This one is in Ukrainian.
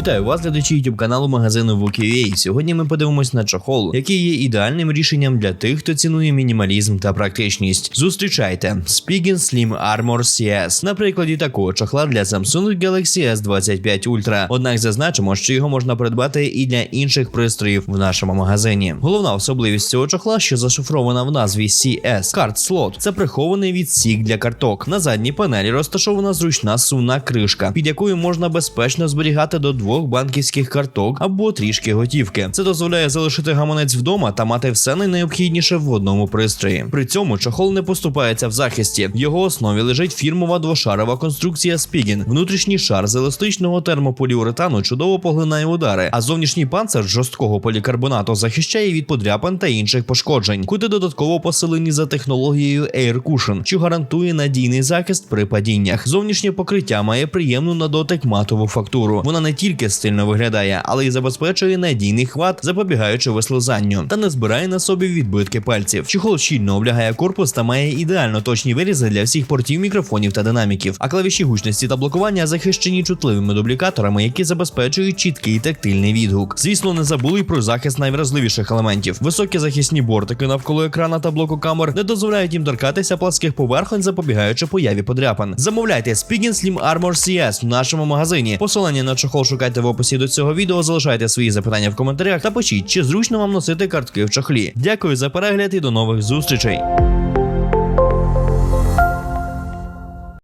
Вітаю вас, глядачі YouTube каналу магазину Вукі.ua. Сьогодні ми подивимось на чохол, який є ідеальним рішенням для тих, хто цінує мінімалізм та практичність. Зустрічайте Spigen Slim Armor CS на прикладі такого чохла для Samsung Galaxy S25 Ultra. Однак зазначимо, що його можна придбати і для інших пристроїв в нашому магазині. Головна особливість цього чохла, що зашифрована в назві CS Card Slot, це прихований відсік для карток. На задній панелі розташована зручна сумна кришка, під якою можна безпечно зберігати до двох банківських карток або трішки готівки. Це дозволяє залишити гаманець вдома та мати все найнеобхідніше в одному пристрої. При цьому чохол не поступається в захисті. В його основі лежить фірмова двошарова конструкція Spigen. Внутрішній шар з еластичного термополіуретану чудово поглинає удари, а зовнішній панцир жорсткого полікарбонату захищає від подряпин та інших пошкоджень. Кути додатково посилені за технологією Air Cushion, що гарантує надійний захист при падіннях. Зовнішнє покриття має приємну на дотик матову фактуру. Вона не тільки стильно виглядає, але й забезпечує надійний хват, запобігаючи вислизанню, та не збирає на собі відбитки пальців. Чехол щільно облягає корпус та має ідеально точні вирізи для всіх портів мікрофонів та динаміків. А клавіші гучності та блокування захищені чутливими дублікаторами, які забезпечують чіткий тактильний відгук. Звісно, не забули й про захист найвразливіших елементів. Високі захисні бортики навколо екрана та блоку камер не дозволяють їм торкатися пласких поверхонь, запобігаючи появі подряпин. Замовляйте Spigen Slim Armor CS в нашому магазині. Посилання на чохол шукайте в описі до цього відео. Залишайте свої запитання в коментарях та пишіть, чи зручно вам носити картки в чохлі. Дякую за перегляд і до нових зустрічей.